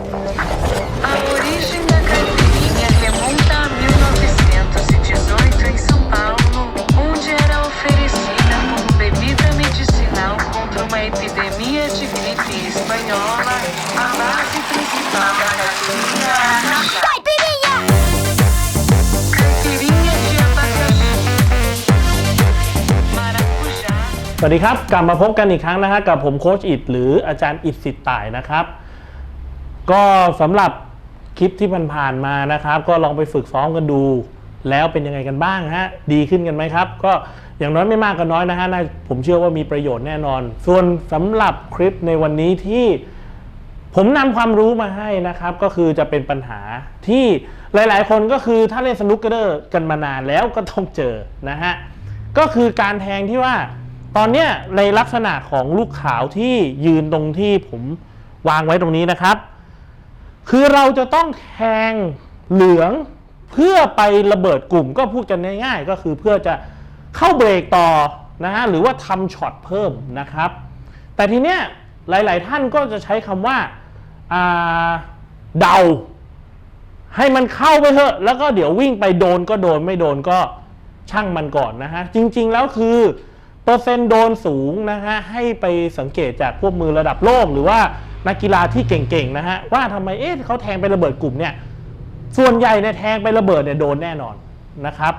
A origem da caipirinha remonta a 1918 em São Paulo, onde era oferecida como bebida medicinal contra uma epidemia de gripe espanhola. A base principal da caipirinha é a Caipirinha! caipirinha de abacaxi, maracujá. สวัสดีครับ กลับมาพบกันอีกครั้งนะฮะกับผมโค้ชอิดหรืออาจารย์อิดสิทธิ์ต่ายนะครับ ก็สำหรับคลิปที่ผ่านๆมานะครับ ก็ลองไปฝึกซ้อมกันดู แล้วเป็นยังไงกันบ้างฮะ ดีขึ้นกันไหมครับ ก็อย่างน้อยไม่มากก็น้อยนะฮะน่าผมเชื่อว่ามีประโยชน์แน่นอน ส่วนสำหรับคลิปในวันนี้ที่ผมนำความรู้มาให้นะครับ ก็คือจะเป็นปัญหาที่หลายๆ คนก็คือถ้าเล่นสนุกเกอร์กันมานานแล้วก็ต้องเจอนะฮะก็คือการแทงที่ว่าตอนเนี้ยในลักษณะของลูกขาวที่ยืนตรงที่ผมวางไว้ตรงนี้นะครับ คือเราจะต้องแทงเหลืองเพื่อไประเบิดกลุ่มก็พูดกันง่ายๆ ก็คือเพื่อจะเข้าเบรกต่อนะฮะหรือว่าทำช็อตเพิ่มนะครับ แต่ทีเนี้ยหลาย ๆ ท่านก็จะใช้คำว่าเดา ให้มันเข้าไปเถอะ แล้วก็เดี๋ยววิ่งไปโดนก็โดนไม่โดนก็ช่างมันก่อนนะฮะ จริง ๆ แล้วคือ เปอร์เซ็นต์โดนสูงนะฮะให้ไปสังเกตจากพวกมือระดับโลกหรือว่า นักกีฬาที่เก่งๆนะฮะว่าทำไมเอ๊ะเขาแทงไประเบิดกลุ่มเนี่ยส่วนใหญ่เนี่ยแทงไประเบิดเนี่ยโดนแน่นอนนะครับ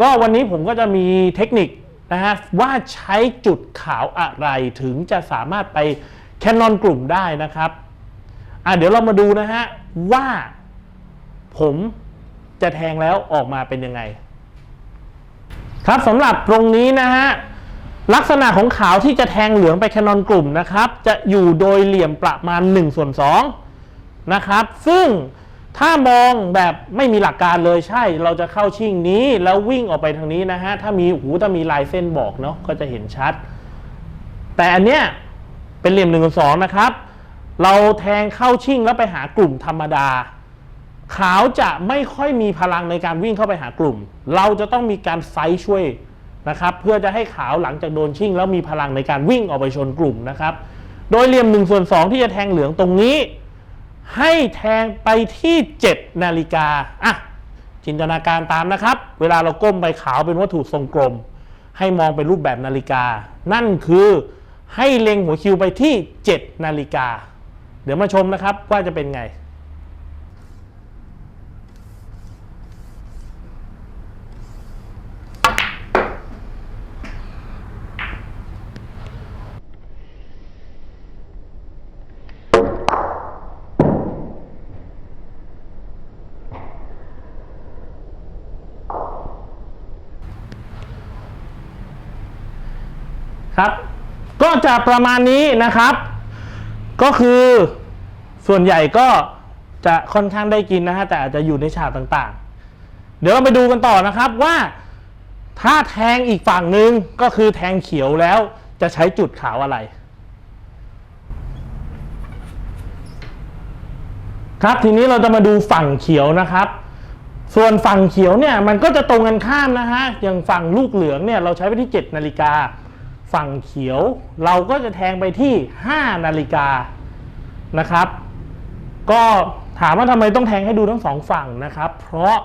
ก็วันนี้ผมก็จะมีเทคนิคนะฮะว่าใช้จุดขาวอะไรถึงจะสามารถไปแคนนอนกลุ่มได้นะครับอะเดี๋ยวเรามาดูนะฮะว่าผมจะแทงแล้วออกมาเป็นยังไง ครับสำหรับตรงนี้นะฮะ ลักษณะของขาวที่จะแทงเหลืองไปแคนนอนกลุ่มนะครับ จะอยู่โดยเหลี่ยมประมาณ1ส่วน2นะครับ ซึ่งถ้ามองแบบไม่มีหลักการเลยใช่ เราจะเข้าชิ่งนี้แล้ววิ่งออกไปทางนี้นะฮะ ถ้ามีหูถ้ามีลายเส้นบอกเนาะก็จะเห็นชัด แต่อันเนี้ยเป็นเหลี่ยม1นึ่งสองนะครับ เราแทงเข้าชิ่งแล้วไปหากลุ่มธรรมดา ขาวจะไม่ค่อยมีพลังในการวิ่งเข้าไปหากลุ่ม เราจะต้องมีการไซส์ช่วย นะครับเพื่อจะให้ขาวหลังจากโดนชิ่ง แล้วมีพลังในการวิ่งออกไปชนกลุ่มนะครับ โดยเหลี่ยม1ส่วน2ที่จะแทงเหลืองตรงนี้ ให้แทงไปที่ 7 นาฬิกาอะจินตนาการตามนะครับ เวลาเราก้มไปขาวเป็นวัตถุทรงกลม ให้มองเป็นรูปแบบนาฬิกา นั่นคือให้เล็งหัวคิวไปที่ 7 นาฬิกา เดี๋ยวมาชมนะครับว่าจะเป็นไง ครับ ก็จะประมาณนี้นะครับ ก็คือส่วนใหญ่ก็จะค่อนข้างได้กินนะฮะแต่อาจจะอยู่ในฉากต่างๆ เดี๋ยวเราไปดูกันต่อนะครับว่า ถ้าแทงอีกฝั่งหนึ่งก็คือแทงเขียวแล้วจะใช้จุดขาวอะไร ครับทีนี้เราจะมาดูฝั่งเขียวนะครับ ส่วนฝั่งเขียวเนี่ยมันก็จะตรงกันข้ามนะฮะอย่างฝั่งลูกเหลืองเนี่ยเราใช้ไปที่ 7 นาฬิกา ฝั่งเขียว เราก็จะแทงไปที่ 5 นาฬิกานะครับ ก็ถามว่าทำไมต้องแทงให้ดูทั้งสองฝั่งนะครับ เพราะ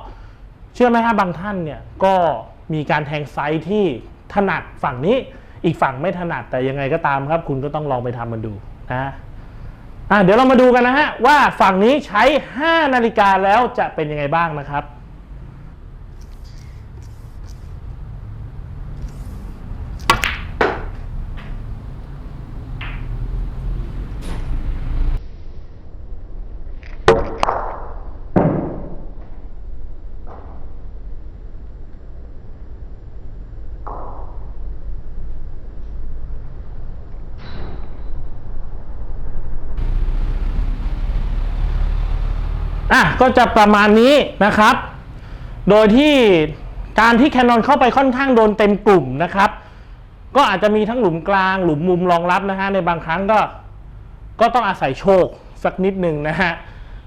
เชื่อไหมฮะบางท่านเนี่ยก็มีการแทงไซส์ที่ถนัดฝั่งนี้อีกฝั่งไม่ถนัดแต่ยังไงก็ตามครับ คุณก็ต้องลองไปทำมันดูนะอะเดี๋ยวเรามาดูกันนะฮะว่าฝั่งนี้ใช้ 5 นาฬิกาแล้วจะเป็นยังไงบ้างนะครับ อะก็จะประมาณนี้นะครับ โดยที่การที่แคนนอนเข้าไปค่อนข้างโดนเต็มกลุ่มนะครับ ก็อาจจะมีทั้งหลุมกลางหลุมมุมรองรับนะฮะในบางครั้งก็ก็ต้องอาศัยโชคสักนิดหนึ่งนะฮะ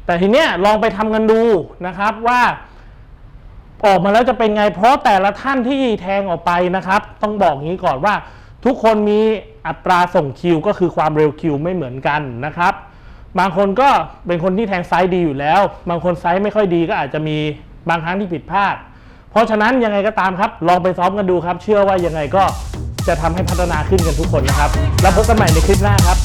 แต่ทีเนี้ยลองไปทำกันดูนะครับว่าออกมาแล้วจะเป็นไง เพราะแต่ละท่านที่แทงออกไปนะครับ ต้องบอกงี้ก่อนว่า ทุกคนมีอัตราส่งคิวก็คือความเร็วคิวไม่เหมือนกันนะครับ บางคนก็เป็นคนที่แทงไซด์ดีอยู่แล้ว บางคนไซด์ไม่ค่อยดีก็อาจจะมีบางครั้งที่ผิดพลาด เพราะฉะนั้นยังไงก็ตามครับ ลองไปซ้อมกันดูครับ เชื่อว่ายังไงก็จะทำให้พัฒนาขึ้นกันทุกคนนะครับ แล้วพบกันใหม่ในคลิปหน้าครับ